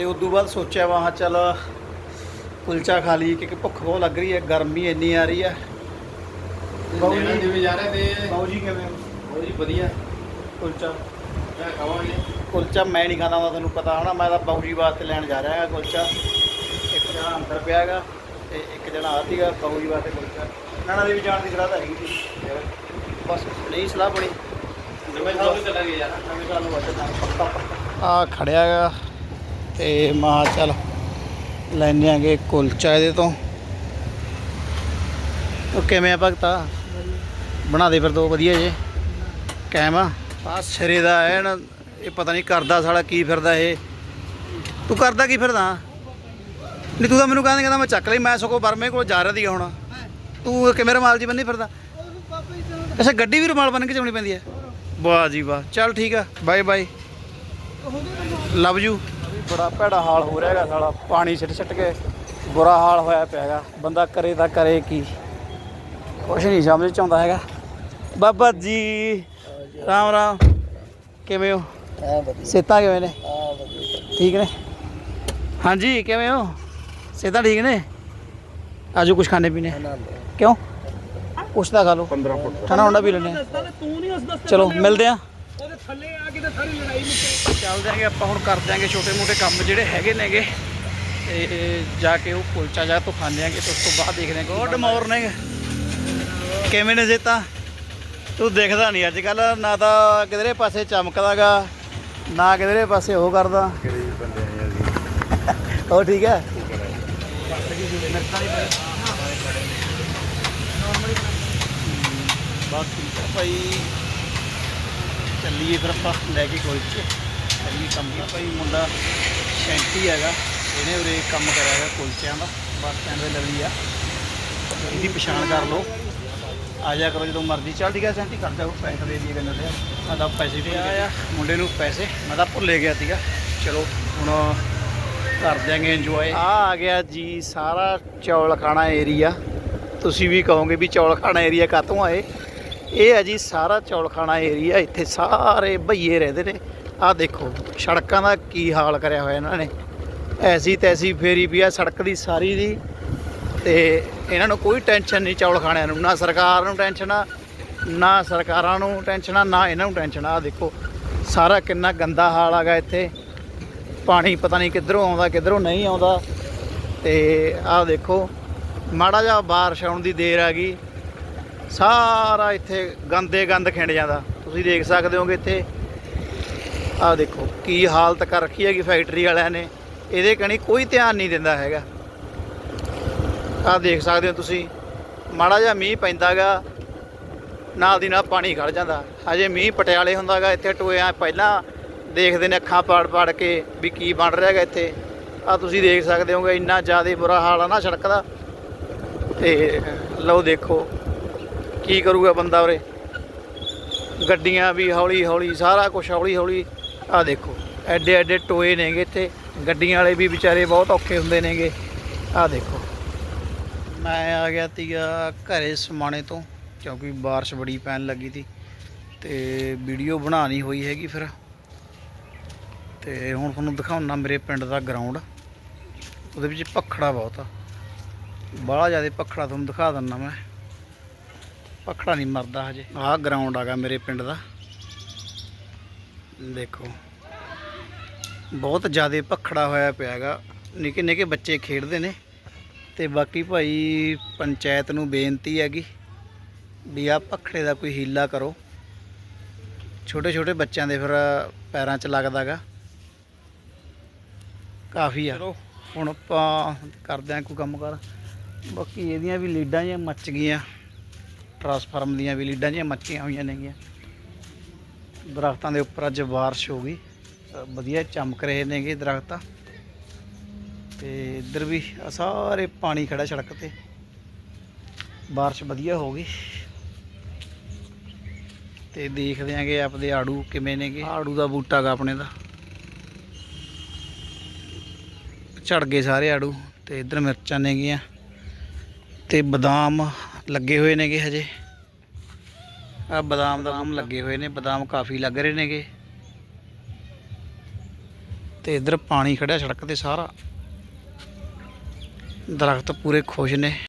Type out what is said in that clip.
ਤੇ ਉਦੋਂ ਬਾਅਦ ਸੋਚਿਆ ਵਾ ਹਾਂ ਚੱਲ ਕੁਲਚਾ ਖਾ ਲਈ ਕਿਉਂਕਿ ਭੁੱਖ ਬਹੁਤ ਲੱਗ ਰਹੀ ਹੈ ਗਰਮੀ ਇੰਨੀ ਆ ਰਹੀ ਹੈ। ਜੀ ਜਾ ਰਹੇ ਤੇ ਜੀ ਕਿਵੇਂ? ਜੀ ਵਧੀਆ। ਕੁਲਚਾ। ਖਾਵਾਂਗੇ। ਕੁਲਚਾ ਮੈਂ ਨਹੀਂ ਖਾਂਦਾ ਹੁੰਦਾ ਤੁਹਾਨੂੰ ਪਤਾ ਹਨਾ ਮੈਂ ਤਾਂ ਬਾਊ ਜੀ ਵਾਸਤੇ ਲੈਣ ਜਾ ਰਿਹਾ ਹਾਂ ਕੁਲਚਾ। ਇੱਕ ਜਣਾ ਅੰਦਰ ਪਿਆ ਹੈਗਾ ਤੇ ਇੱਕ ਜਣਾ ਆ ਸੀਗਾ ਬਾਊ ਜੀ ਵਾਸਤੇ ਕੁਲਚਾ। ਨਾਣਾ ਦੇ ਵੀ ਜਾਣ ਦੀ ਸਲਾਹ ਤਾਂ ਹੈਗੀ ਸੀ। ਬਸ ਨਹੀਂ ਸਲਾਹ ਬਣੀ। ਨਵੇਂ ਸਾਲ ਨੂੰ ਚੱਲਾਂਗੇ ਯਾਰ। ਨਵੇਂ ਸਾਲ ਨੂੰ ਵੱਜਣਾ ਆ ਖੜਿਆ ਹੈਗਾ। ਤੇ ਮਹਾ ਚੱਲ ਲੈਣੇ ਆਂਗੇ ਕੁਲਚਾ ਇਹਦੇ ਤੋਂ। ਉਹ ਕਿਵੇਂ ਆ ਭਗਤਾ? ਬਣਾ ਦੇ ਫਿਰ ਦੋ ਵਧੀਆ ਜੇ ਕਾਇਮ ਆ। ਆ ਸਿਰੇ ਦਾ ਐਨ, ਇਹ ਪਤਾ ਨਹੀਂ ਕਰਦਾ ਸਾਲਾ ਕੀ ਫਿਰਦਾ ਇਹ। ਤੂੰ ਕਰਦਾ ਕੀ ਫਿਰਦਾ? ਨਹੀਂ ਤੂੰ ਤਾਂ ਮੈਨੂੰ ਕਹਿੰਦਾ ਕਹਿੰਦਾ ਮੈਂ ਚੱਕ ਲਈ, ਮੈਂ ਸਗੋਂ ਬਰਮੇ ਕੋਲ ਜਾ ਰਿਹਾ ਦੀ ਹੁਣ। ਤੂੰ ਕਿਵੇਂ ਰਮਾਲ ਜੀ ਬੰਨੀ ਫਿਰਦਾ? ਅੱਛਾ, ਗੱਡੀ ਵੀ ਰਮਾਲ ਬੰਨ ਕੇ ਚਲਾਉਣੀ ਪੈਂਦੀ ਹੈ। ਵਾਹ ਜੀ ਵਾਹ। ਚੱਲ ਠੀਕ ਆ, ਬਾਏ ਬਾਏ। ਲਵ ਯੂ ਬੜਾ ਭੈੜਾ ਹਾਲ ਹੋ ਰਿਹਾ ਹੈਗਾ ਸਾਲਾ। ਪਾਣੀ ਛਿੱਟ ਛਿੱਟ ਕੇ ਬੁਰਾ ਹਾਲ ਹੋਇਆ ਪਿਆ ਹੈਗਾ। ਬੰਦਾ ਕਰੇ ਤਾਂ ਕਰੇ ਕੀ। ਕੁਛ ਨਹੀਂ ਸਮਝ ਚ ਆਉਂਦਾ ਹੈਗਾ। ਬਾਬਾ ਜੀ ਰਾਮ ਰਾਮ। ਕਿਵੇਂ ਹੋ? ਹਾਂ ਵਧੀਆ। ਸੇਤਾ ਕਿਵੇਂ ਨੇ? ਹਾਂ ਵਧੀਆ। ਠੀਕ ਨੇ? ਹਾਂਜੀ ਕਿਵੇਂ ਹੋ? ਸੇਤਾ ਠੀਕ ਨੇ? ਆਜੋ ਕੁਝ ਖਾਣੇ ਪੀਣੇ। ਕਿਉਂ? ਕੁਛ ਤਾਂ ਖਾ ਲਓ। 15 ਫੁੱਟ। ਠੰਡਾ ਹੁੰਦਾ ਪੀ ਲੈਣੇ ਤੂੰ ਨਹੀਂ ਉਸ ਦੱਸ ਚਲੋ ਮਿਲਦੇ ਆ ਥੱਲੇ ਆ ਕੇ ਤੇ ਸਾਰੀ ਲੜਾਈ ਮੁੱਕੇ ਚੱਲ ਜਾਾਂਗੇ ਆਪਾਂ ਹੁਣ ਕਰ ਦਿਆਂਗੇ ਛੋਟੇ ਮੋਟੇ ਕੰਮ ਜਿਹੜੇ ਹੈਗੇ ਨੇਗੇ। ਤੇ ਜਾ ਕੇ ਉਹ ਕੁਲਚਾ ਜਾ ਤੋਂ ਖਾਣੇ ਆਂਗੇ ਤੇ ਉਸ ਤੋਂ ਬਾਅਦ ਦੇਖਦੇ ਹਾਂ ਗੁੱਡ ਮਾਰਨਿੰਗ। ਕਿਵੇਂ ਨੇ ਜੇਤਾ? ਤੂੰ ਦੇਖਦਾ ਨਹੀਂ ਅੱਜ ਕੱਲ ਨਾ ਤਾਂ ਕਿਧਰੇ ਪਾਸੇ ਚਮਕਦਾਗਾ ਨਾ ਕਿਧਰੇ ਪਾਸੇ ਉਹ ਕਰਦਾ। ਉਹ ਠੀਕ ਹੈ? ਬਸ ਠੀਕ ਹੈ ਭਾਈ ਚੱਲੀਏ ਫਿਰ ਆਪਾਂ ਲੈ ਕੇ ਕੋਈ ਚ ਚੱਲੀਏ ਕੰਮ ਕੀ ਭਾਈ ਮੁੰਡਾ ਸ਼ੈਂਟੀ ਹੈਗਾ। ਇਹਨੇ ਉਰੇ ਕੰਮ ਕਰਿਆ ਹੈਗਾ ਕੁਲਚਿਆਂ ਦਾ। ਬੱਸ ਸਟੈਂਡ ਦੇ ਲੱਲੀ ਆ। ਇਹਦੀ ਪਛਾਣ ਕਰ ਲਓ। ਆ ਜਾ ਕਰੋ ਜਦੋਂ ਮਰਜ਼ੀ। ਚੱਲ ਠੀਕ ਹੈ ਸ਼ੈਂਟੀ ਕਰ ਜਾਓ ਪੈਸੇ ਦੇ ਦਈਏ ਕਹਿੰਦੇ ਆ। ਸਾਡਾ ਪੈਸੇ ਦੇ ਆਇਆ ਮੁੰਡੇ ਨੂੰ ਪੈਸੇ। ਮੈਂ ਤਾਂ ਭੁੱਲੇ ਗਿਆ ਸੀਗਾ। ਚਲੋ, ਹੁਣ ਕਰ ਦਿਆਂਗੇ ਇੰਜੋਏ ਆ ਆ ਗਿਆ ਜੀ ਸਾਰਾ ਚੌਲ ਖਾਣਾ ਏਰੀਆ ਤੁਸੀਂ ਵੀ ਕਹੋਗੇ ਵੀ ਚੌਲ ਖਾਣਾ ਏਰੀਆ ਕਾਤੋਂ ਆਏ? ਇਹ ਹੈ ਜੀ ਸਾਰਾ ਚੌਲਖਾਣਾ ਏਰੀਆ ਇੱਥੇ ਸਾਰੇ ਭਈਏ ਰਹਿੰਦੇ ਨੇ। ਆਹ ਦੇਖੋ, ਸੜਕਾਂ ਦਾ ਕੀ ਹਾਲ ਕਰਿਆ ਹੋਇਆ ਇਹਨਾਂ ਨੇ। ਐਸੀ ਤੈਸੀ ਫੇਰੀ ਵੀ ਆ, ਸੜਕ ਦੀ ਸਾਰੀ ਦੀ। ਤੇ ਇਹਨਾਂ ਨੂੰ ਕੋਈ ਟੈਨਸ਼ਨ ਨਹੀਂ ਚੌਲਖਾਣਿਆਂ ਨੂੰ, ਨਾ ਸਰਕਾਰ ਨੂੰ ਟੈਨਸ਼ਨ ਆ, ਨਾ ਸਰਕਾਰਾਂ ਨੂੰ ਟੈਨਸ਼ਨ ਆ, ਨਾ ਇਹਨਾਂ ਨੂੰ ਟੈਨਸ਼ਨ ਆ। ਆਹ ਦੇਖੋ, ਸਾਰਾ ਕਿੰਨਾ ਗੰਦਾ ਹਾਲ ਆਗਾ ਇੱਥੇ। ਪਾਣੀ ਪਤਾ ਨਹੀਂ ਕਿੱਧਰੋਂ ਆਉਂਦਾ, ਕਿੱਧਰੋਂ ਨਹੀਂ ਆਉਂਦਾ। ਤੇ ਆਹ ਦੇਖੋ, ਮਾੜਾ ਜਿਹਾ ਬਾਰਿਸ਼ ਆਉਣ ਦੀ ਦੇਰ ਆ ਗਈ। ਸਾਰਾ ਇੱਥੇ ਗੰਦੇ ਗੰਦ ਖਿੰਡ ਜਾਂਦਾ। ਤੁਸੀਂ ਦੇਖ ਸਕਦੇ ਹੋਗੇ ਇੱਥੇ। ਆਹ ਦੇਖੋ, ਕੀ ਹਾਲਤ ਕਰ ਰੱਖੀ ਹੈਗੀ ਫੈਕਟਰੀ ਵਾਲਿਆਂ ਨੇ। ਇਹਦੇ ਕਣੀ ਕੋਈ ਧਿਆਨ ਨਹੀਂ ਦਿੰਦਾ ਹੈਗਾ। ਆਹ ਦੇਖ ਸਕਦੇ ਹੋ ਤੁਸੀਂ। ਮਾੜਾ ਜਿਹਾ ਮੀਂਹ ਪੈਂਦਾਗਾ। ਨਾਲ ਦੀ ਨਾਲ ਪਾਣੀ ਖੜ ਜਾਂਦਾ। ਹਜੇ ਮੀਂਹ ਪਟਿਆਲੇ ਹੁੰਦਾਗਾ, ਇੱਥੇ ਟੋਇਆ ਪਹਿਲਾਂ ਦੇਖਦੇ ਨੇ ਅੱਖਾਂ ਪਾੜ ਪਾੜ ਕੇ ਵੀ ਕੀ ਬਣ ਰਿਹਾ ਹੈਗਾ ਇੱਥੇ। ਆ ਤੁਸੀਂ ਦੇਖ ਸਕਦੇ ਹੋਗੇ, ਇੰਨਾ ਜ਼ਿਆਦਾ ਬੁਰਾ ਹਾਲ ਆ ਨਾ ਸੜਕ ਦਾ। ਤੇ ਲਓ ਦੇਖੋ ਕੀ ਕਰੂਗਾ ਬੰਦਾ ਉਰੇ? ਗੱਡੀਆਂ ਵੀ ਹੌਲੀ ਹੌਲੀ, ਸਾਰਾ ਕੁਝ ਹੌਲੀ ਹੌਲੀ। ਆ ਦੇਖੋ, ਐਡੇ ਐਡੇ ਟੋਏ ਨੇਗੇ ਇੱਥੇ। ਗੱਡੀਆਂ ਵਾਲੇ ਵੀ ਵਿਚਾਰੇ ਬਹੁਤ ਔਖੇ ਹੁੰਦੇ ਨੇਗੇ। ਆ ਦੇਖੋ। ਮੈਂ ਆ ਗਿਆ ਤੀਗਾ ਘਰੇ ਸਮਾਣੇ ਤੋਂ, ਕਿਉਂਕਿ ਬਾਰਿਸ਼ ਬੜੀ ਪੈਣ ਲੱਗੀ ਸੀ ਤੇ ਵੀਡੀਓ ਬਣਾਣੀ ਹੋਈ ਹੈਗੀ ਫਿਰ। ਤੇ ਹੁਣ ਤੁਹਾਨੂੰ ਦਿਖਾਉਣਾ ਮੇਰੇ ਪਿੰਡ ਦਾ ਗਰਾਊਂਡ ਉਹਦੇ ਵਿੱਚ ਪਖੜਾ ਬਹੁਤ ਆ। ਬਾਹਲਾ ਜ਼ਿਆਦਾ ਪਖੜਾ ਤੁਹਾਨੂੰ ਦਿਖਾ ਦਿੰਦਾ ਮੈਂ। ਪਖੜਾ ਨਹੀਂ ਮਰਦਾ ਹਜੇ। ਆਹ ਗਰਾਊਂਡ ਆਗਾ ਮੇਰੇ ਪਿੰਡ ਦਾ। ਦੇਖੋ। ਬਹੁਤ ਜ਼ਿਆਦਾ ਪਖੜਾ ਹੋਇਆ ਪਿਆ ਹੈਗਾ। ਨਿੱਕੇ ਨਿੱਕੇ ਬੱਚੇ ਖੇਡਦੇ ਨੇ। ਤੇ ਬਾਕੀ ਭਾਈ ਪੰਚਾਇਤ ਨੂੰ ਬੇਨਤੀ ਹੈਗੀ ਵੀ ਆ ਪਖੜੇ ਦਾ ਕੋਈ ਹੀਲਾ ਕਰੋ। ਛੋਟੇ ਛੋਟੇ ਬੱਚਿਆਂ ਦੇ ਫਿਰ ਪੈਰਾਂ 'ਚ ਲੱਗਦਾਗਾ ਕਾਫੀ ਆ। ਹੁਣ ਆਪਾਂ ਕਰਦੇ ਆ ਕੋਈ ਕੰਮ ਕਰ। ਬਾਕੀ ਇਹਦੀਆਂ ਵੀ ਲੀਡਾਂ ਜਿਹੀਆਂ ਮੱਚ ਗਈਆਂ। ਟਰਾਂਸਫਾਰਮ ਦੀਆਂ ਵੀ ਲੀਡਾਂ ਜਿਹੀਆਂ ਮੱਚੀਆਂ ਹੋਈਆਂ ਨੇਗੀਆਂ। ਦਰਖਤਾਂ ਦੇ ਉੱਪਰ ਅੱਜ ਬਾਰਿਸ਼ ਹੋ ਗਈ। ਵਧੀਆ ਚਮਕ ਰਹੇ ਨੇਗੇ ਦਰਖਤ। ਤੇ ਇੱਧਰ ਵੀ ਸਾਰੇ ਪਾਣੀ ਖੜਾ ਸੜਕ ਤੇ। ਬਾਰਿਸ਼ ਵਧੀਆ ਹੋ ਗਈ। ਤੇ ਦੇਖਦੇ ਆਂਗੇ ਆਪਦੇ ਆੜੂ ਕਿਵੇਂ ਨੇਗੇ। ਆੜੂ ਦਾ ਬੂਟਾ ਗਾ ਆਪਣੇ ਦਾ। ਝੜ ਗਏ ਸਾਰੇ ਆੜੂ ਤੇ ਇੱਧਰ ਮਿਰਚਾਂ ਨੇਗੀਆਂ। ਤੇ ਬਦਾਮ ਲੱਗੇ ਹੋਏ ਨੇਗੇ ਹਜੇ। ਆ ਬਦਾਮ ਦਾ ਕੰਮ ਲੱਗੇ ਹੋਏ ਨੇ, ਬਦਾਮ ਕਾਫੀ ਲੱਗ ਰਹੇ ਨੇਗੇ। ਤੇ ਤੇ ਇੱਧਰ ਪਾਣੀ ਖੜਿਆ ਸੜਕ ਤੇ ਸਾਰਾ। ਦਰਖਤ ਪੂਰੇ ਖੁਸ਼ ਨੇ।